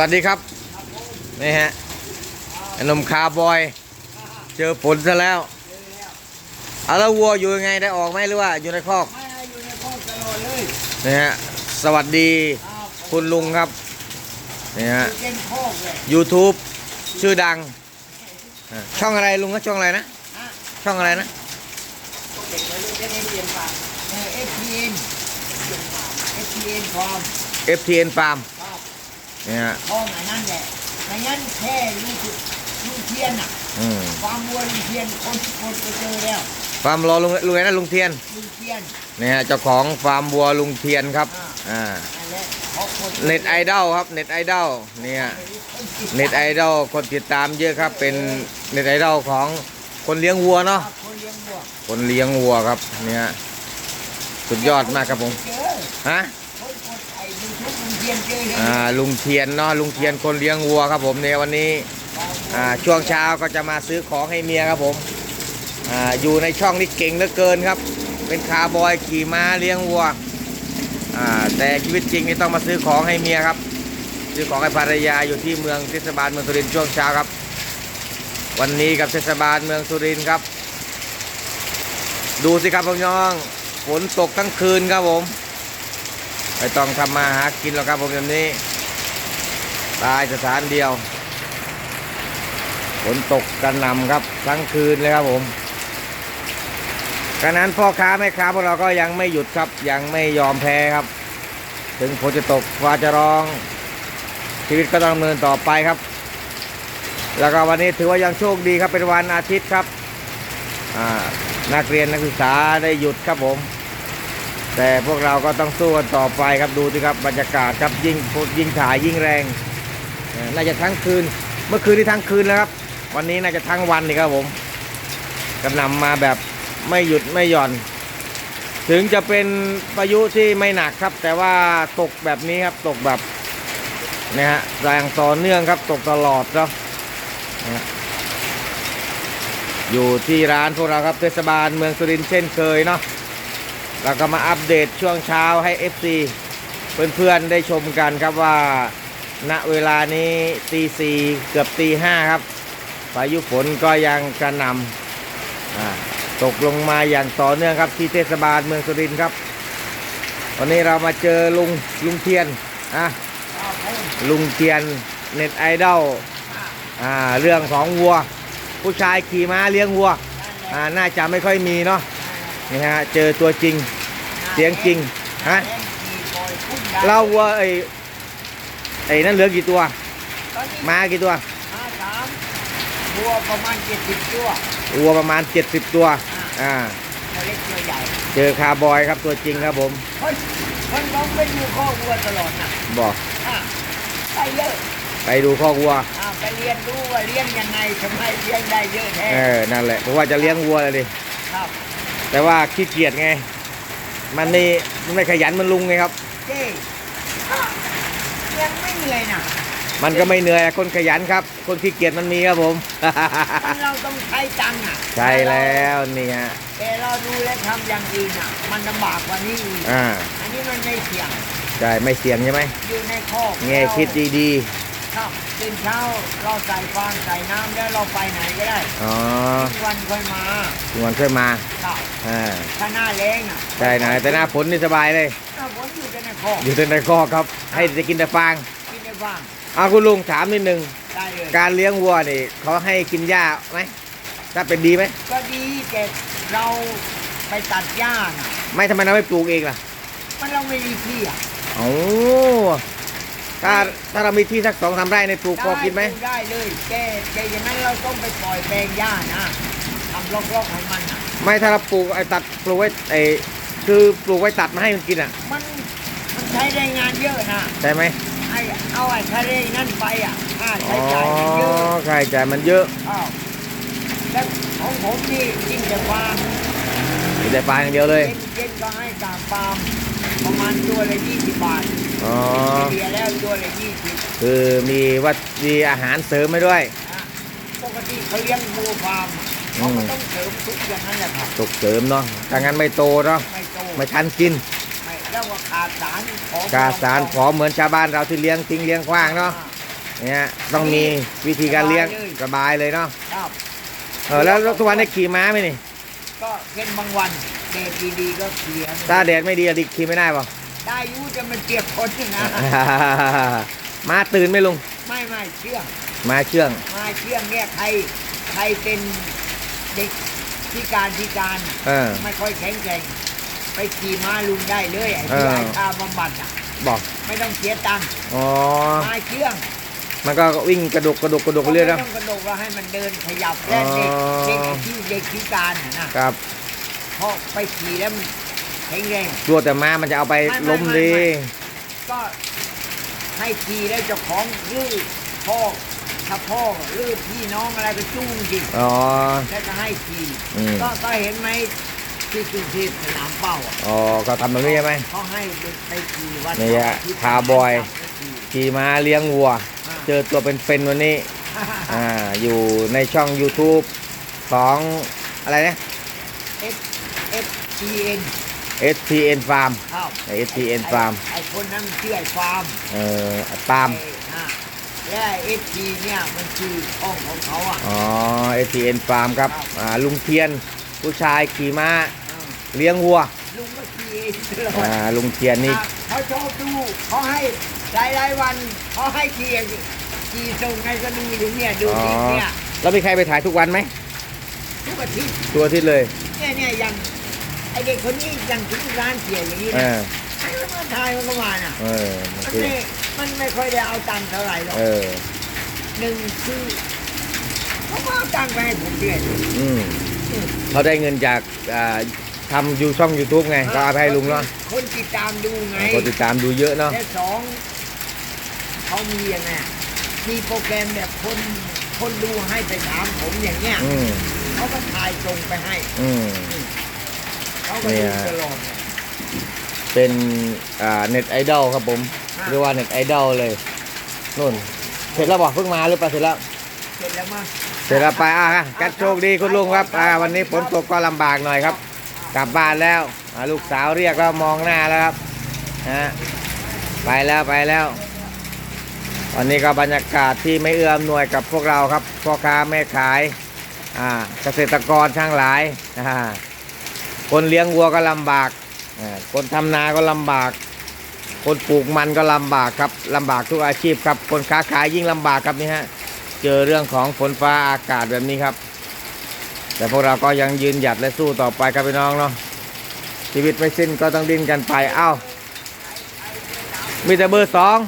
วัสดีครับนี่ฮะไอ้หนมคาร์บอย เจอฝนซะแล้วเอาแล้ววัวอยู่ยังไงได้ออกไหมหรือว่าอยู่ในคอกไม่ให้อยู่ในคอกตลอดเลยนี่ฮะสวัสดีคุณลุงครับนี่ฮะเต็มคอกเลย YouTube ชื่อดังอ่าช่องอะไรลุงก็ช่องอะไรนะฮะช่องอะไรนะเด็กวัยรุ่นจะได้เรียนฝากเออเอฟทีเอ็นเอฟทีเอ็นฟอร์ม FTN Farm ครับนี่ฮะห้องอันนั้นแหละไม่งั้นแค่ลูกลูกเทียนน่ะอืมความวัวลูกเทียนคนทุกคนไปเจอแล้วฟาร์มรอลุงลุงไงนะลุงเทียนลูกเทียนนี่ฮะเจ้าของฟาร์มวัวลุงเทียนครับอ่านั่นแหละเพราะคนเน็ตไอดอลครับเน็ตไอดอลเนี่ยเน็ตไอดอลคนติดตามเยอะครับ เป็นเน็ตไอดอลของคนเลี้ยงวัวเนาะคนเลี้ยงวัวคนเลี้ยงวัวครับเนี่ยสุดยอดมากครับผมเจอฮะ อ่าลุงเทียนเนาะลุงเทียนคนเลี้ยงวัวครับผมเนี่ยวันนี้อ่าช่วงเช้าก็จะมาซื้อของให้เมียครับผมอ่าอยู่ในช่องนี้เก่งเหลือเกินครับ เป็นคาร์บอยขี่ม้าเลี้ยงวัวอ่าแต่ชีวิตจริงนี่ต้องมาซื้อของให้เมียครับซื้อของให้ภรรยาอยู่ที่เมืองเทศบาลเมืองสุรินทร์ช่วงเช้าครับ วันนี้กับเทศบาลเมืองสุรินทร์ครับ ดูสิครับพี่น้องฝนตกทั้งคืนครับผม ไม่ต้องทำมาหากินหรอกครับผมแบบนี้ ตายสถานเดียวฝนตกกันหนำครับทั้งคืนเลยครับผมขณะนั้นพ่อค้าแม่ค้าพวกเราก็ยังไม่หยุดครับ ยังไม่ยอมแพ้ครับ ถึงฝนจะตกฟ้าจะร้อง ชีวิตก็ต้องดำเนินต่อไปครับ แล้วก็วันนี้ถือว่ายังโชคดีครับเป็นวันอาทิตย์ครับนักเรียนนักศึกษาได้หยุดครับผม แต่พวกเราก็ต้องสู้กันต่อไปครับดูสิครับบรรยากาศครับยิ่งยิ่งถ่ายยิ่งแรงน่าจะทั้งคืน เมื่อคืนที่ทั้งคืนแล้วครับ วันนี้น่าจะทั้งวันนี่ครับผมกระหนำมาแบบไม่หยุดไม่หย่อน ถึงจะเป็นพายุที่ไม่หนักครับ แต่ว่าตกแบบนี้ครับตกแบบนะฮะแรงต่อเนื่องครับตกตลอดเนาะนะอยู่ที่ร้านพวกเราครับเทศบาลเมืองสุรินทร์เช่นเคยเนาะ เราก็มาอัปเดตช่วงเช้าให้ FC เพื่อนๆได้ชมกันครับว่าณเวลานี้ตีสี่เกือบตีห้าครับพายุฝนก็ยังกระหนำอ่าตกลงมาอย่างต่อเนื่องครับที่เทศบาลเมืองสุรินทร์ครับ วันนี้เรามาเจอลุงลุงเทียนอะลุงเทียนเน็ตไอดอลอ่าเรื่องของวัว ผู้ชายขี่ม้าเลี้ยงวัวอ่าน่าจะไม่ค่อยมีเนาะนี่ฮะเจอตัวจริง เสียงจริงฮะเล่าวัวไอ้ไอ้นั่นเหลือกี่ตัวตอนนี้ม้ากี่ตัวห้าสามวัวประมาณเจ็ดสิบตัววัวประมาณ70ตัว อ่าตัวเล็กตัวใหญ่เจอคาร์บอยครับตัวจริงครับผมคนคนน้องไปดูข้อวัวตลอดนะบอกอะไปเยอะไปดูข้อกวัวอะไปเรียนรู้ว่าเลี้ยงยังไงทำไมเลี้ยงได้เยอะแท้เออนั่นแหละเพราะว่าจะเลี้ยงวัวเลยดิครับ แต่ว่าขี้เกียจไง มันนี่มันไม่ขยันเหมันลุงไงครับ เจ๊อะยังไม่เหนื่อยนะมันก็ไม่เหนื่อยคนขยันครับ คนขี้เกียจมันมีครับผม คนเราต้องใช้ตังค์อะใช่แล้วนี่ฮะแต่เราดูแลทำอย่างอื่นอะ มันลำบากกว่านี้อีกอ่าอันนี้มันไม่เสี่ยงใช่ไม่เสี่ยงใช่ไหมอยู่ในคอกแง่คิดดี ครับตื่นเช้าเราใส่ฟางใส่น้ำแล้วเราไปไหนก็ได้ๆอ๋อทุกวันค่อยมาทุกวันช่วยมาครับอ่าถ้าหน้าแรงอะใช่นะแต่หน้าฝนนี่สบายเลยหน้าฝนอยู่แต่ในคอกอยู่แต่ในคอกครับ ให้จะกินแต่ฟางกินได้บ้างเอาคุณลุงถามนิดนึงได้เลยการเลี้ยงวัวนี่เขาให้กินหญ้าไหมถ้าเป็นดีไหมก็ดีแต่เราไปตัดหญ้าน่ะไม่ทำไมเราไม่ปลูกเองล่ะมันเราไม่มีที่อะโอ้ ถ้าถ้าเรามีที่สักสองสามไร่ในปลูกพอกินไหม ด้ได้เลยแต่แต่อย่างนั้นเราต้องไปปล่อยแปลงหญ้านะทำรอกๆให้มันอะไม่ถ้าเราปลูกไอ้ตัดปลูกไว้ไอ้คือปลูกไว้ตัดมาให้มันกินอะมันมันใช้แรงงานเยอะนะใช่ไหมไอ้เอาไอ้ทะเลนั่นไปอะค่าอ๋ใช้อจ่ายมันเยอะค่าใช้จ่ายมันเยอะอ้าวแล้วของผมนี่ยิ่งจะฟาร์มมีแต่ฟางอย่างเดียวเลย เย็นเย็นก็ให้ตามฟาร์มประมาณตัวละยี่สิบบาท อ๋อเฉลี่ยแล้วตัวละยี่สิบคือมีวัตมีอาหารเสริมมาด้วย นะปกติเขาเลี้ยงวัวฟาร์มอะเขาก็ต้องเสริมทุกอย่างนั้นแหละครับตกเสริมเนาะถ้างั้นไม่โตเนาะ ไม่โตไม่ทันกิน ไม่แล้วก็ขาดสารของกาสารผอมเหมือนชาวบ้านเราที่เลี้ยงทิ้งเลี้ยงขว้างเนาะ เนี่ยต้องมีวิธีการเลี้ยงสบายเลยเนาะ ครับ เออแล้วแล้วทุกวันได้ขี่ม้าไหมนี่ ก็เป็นบางวันเดทดีๆก็เคลียร์ถ้าแดดไม่ดีอะดิขี่ไม่ได้ป่ะ ได้อยูจะมันเปียกคนอยู่นะม้าตื่นไหม่ลุง ไม่ไม่เชื่องม้าเชื่อง มาเชื่องเนี่ยใครใครเป็นเด็กพิการพิการเออ ไม่ค่อยแข็งแกร่งไปขี่ม้าลุงได้เลยไอ้เอที่อไอ้ค่าบำบัดอะ บอก ไม่ต้องเสียตังค์อ๋อ มาเชื่องมันก็วิ่งกระดกกระดกกระดกไปเรื่อยไม่นะต้องกระโดดแล้วให้มันเดินขยับและเด็กอ๋อ เด็กไอ้ที่เด็กพิการน่ะนะ ครับ เพราะไปขี่แล้วมัน แข็งแรงกลัวแต่ม้ามันจะเอาไปไม่ไม่ล้มไม่ดีไม่ก็ให้ขี่แล้วเจ้าของลื้อพ่อถ้าพ่อลื้อพี่น้องอะไรก็จูงจิอ๋อแล้วก็ให้ขี่อืมก็ก็เห็นไหมที่กรุงเทพสนามเป้าอะอ๋อก็ทำแบบนี้ใช่ไหมเขาให้เด็กไปขี่วันนี่ฮะที่คาร์บอยขี่ขี่ม้าเลี้ยงวัว เจอตัวเป็นๆวันนี้อ่าอยู่ในช่อง YouTube ของอะไรนะเอฟเอฟทีเอ็น STN Farm ครับ STN Farm ไอ้คนนั้นมันชื่อไอ้ฟาร์มเอ่อตามไอ้อะและเอฟทีเนี่ยมันคือห้องของเขาอะ อ๋อ STN Farm ครับ อ่าลุงเทียน ผู้ชายขี่ม้าเออเลี้ยงวัวลุงก็ขี่เองตลอดอ่าลุงเทียนนี่ อะเขาชอบดูเขาให้รายรายๆวันเขาให้ขี่ขี่ส่งให้ก็ดูอยู่เนี่ยดูอ๋อคลิปเนี่ยแล้วมีใครไปถ่ายทุกวันไหมทุกอาทิตย์ตัวอาทิตย์เลยเนี่ยเนี่ยอย่างไอเด็กคนนี้อย่างถึงร้านเสียอย่างนี้เอนะอไอ้มันมาทายมันก็มาน่ะ เออมันมันคือไม่มันไม่ค่อยได้เอาตังค์เท่าไหร่หรอกเออหนึ่งคือเขาก็เอาตังค์ไปให้ผมเดือนอืมเขาได้เงินจากอ่าทำยูช่อง YouTube ไงก็เอาไปให้ลุงเนาะคนติดตามดูไง คนติดตามดูเยอะเนาะและสองเขามียังไงอะมีโปรแกรมแบบคนคนดูให้ไปถามผมอย่างเงี้ยอืมเขาก็ถ่ายส่งไปให้ อืม เขาก็เนี่ดูยตลอดเลยเป็นอ่าเน็ตไอดอลครับผมอ่าเรียกว่าเน็ตไอดอลเลยนู่น เสร็จแล้วบอกเพิ่งมาหรือเปล่าเสร็จแล้ว เสร็จแล้วมั้งเสร็จแล้วไปอะฮะกัดโชคดีคุณลุงครับอ่าวันนี้ฝนตกก็ลำบากหน่อยครับ กลับบ้านแล้วอ่าลูกสาวเรียกแล้วมองหน้าแล้วครับนะฮะไปแล้วไปแล้ว วันนี้ก็บรรยากาศที่ไม่เอื้อมหน่วยกับพวกเราครับพ่อค้าแม่ขายอ่าเกษตรกรทั้งหลายอ่า คนเลี้ยงวัวก็ลำบาก คนทำนาก็ลำบาก คนปลูกมันก็ลำบากครับลำบากทุกอาชีพครับ คนค้าขายยิ่งลำบากครับนี่ฮะ เจอเรื่องของฝนฟ้าอากาศแบบนี้ครับ แต่พวกเราก็ยังยืนหยัดและสู้ต่อไปครับพี่น้องเนาะ ชีวิตไม่สิ้นก็ต้องดิ้นกันไป เอ้า มีแต่เบอร์สอง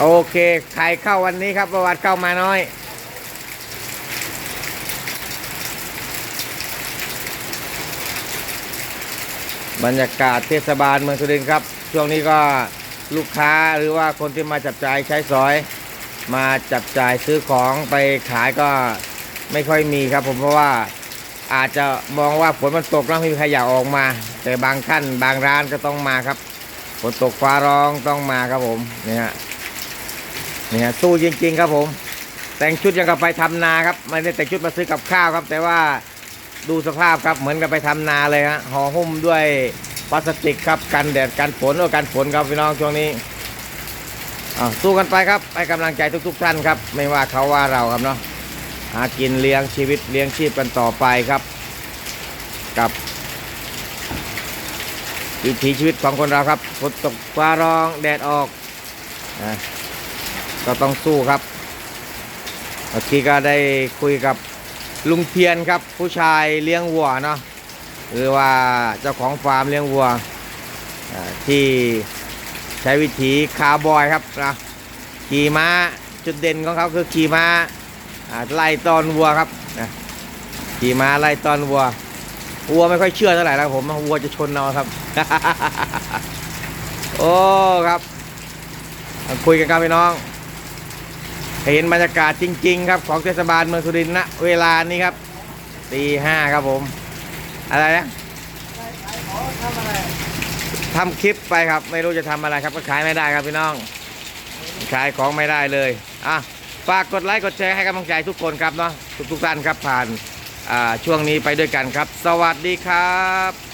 โอเค ใครเข้าวันนี้ครับประวัติเข้ามาน้อย บรรยากาศเทศบาลเมืองสุรินทร์ครับ ช่วงนี้ก็ลูกค้าหรือว่าคนที่มาจับจ่ายใช้สอย มาจับจ่ายซื้อของไปขายก็ไม่ค่อยมีครับ ผมเพราะว่าอาจจะมองว่าฝนมันตกแล้วไม่มีใครอยากออกมา แต่บางท่านบางร้านก็ต้องมาครับฝนตกฟ้าร้องต้องมาครับผมเนี่ยฮะเนี่ยฮะสู้จริง ๆ ครับผม แต่งชุดยังกับไปทำนาครับไม่ได้แต่งชุดมาซื้อกับข้าวครับ แต่ว่า ดูสภาพครับเหมือนกับไปทำนาเลยฮะห่อหุ้มด้วยพลาสติกครับกันแดดกันฝนโอ้กันฝนครับพี่น้องช่วงนี้สู้กันไปครับให้กำลังใจทุกๆท่านครับ ไม่ว่าเขาว่าเราครับเนาะหากินเลี้ยงชีวิตเลี้ยงชีพกันต่อไปครับ กับวิถีชีวิตของคนเราครับฝนตกฟ้าร้องแดดออกนะก็ต้องสู้ครับเมื่อกี้ก็ได้คุยกับ ลุงเทียนครับผู้ชายเลี้ยงวัวเนาะหรือว่าเจ้าของฟาร์มเลี้ยงวัวที่ใช้วิถีคาร์บอยครับนะขี่ม้าจุดเด่นของเขาคือขี่ม้าไล่ตอนวัวครับนะขี่ม้าไล่ตอนวัววัวไม่ค่อยเชื่อเท่าไหร่แล้วผมวัวจะชนเอาครับ โอ้ครับ คุยกันครับพี่น้อง เห็นบรรยากาศจริง ๆ ครับของเทศบาลเมืองสุรินทร์ณเวลานี้ครับตีห้าครับผม อะไรนะทำอะไรทำคลิปไปครับ ไม่รู้จะทำอะไรครับก็ขายไม่ได้ครับพี่น้อง ขายของไม่ได้เลยอะฝากกดไลค์กดแชร์ให้กำลังใจทุกคนครับเนาะทุกๆท่านครับผ่านช่วงนี้ไปด้วยกันครับ สวัสดีครับ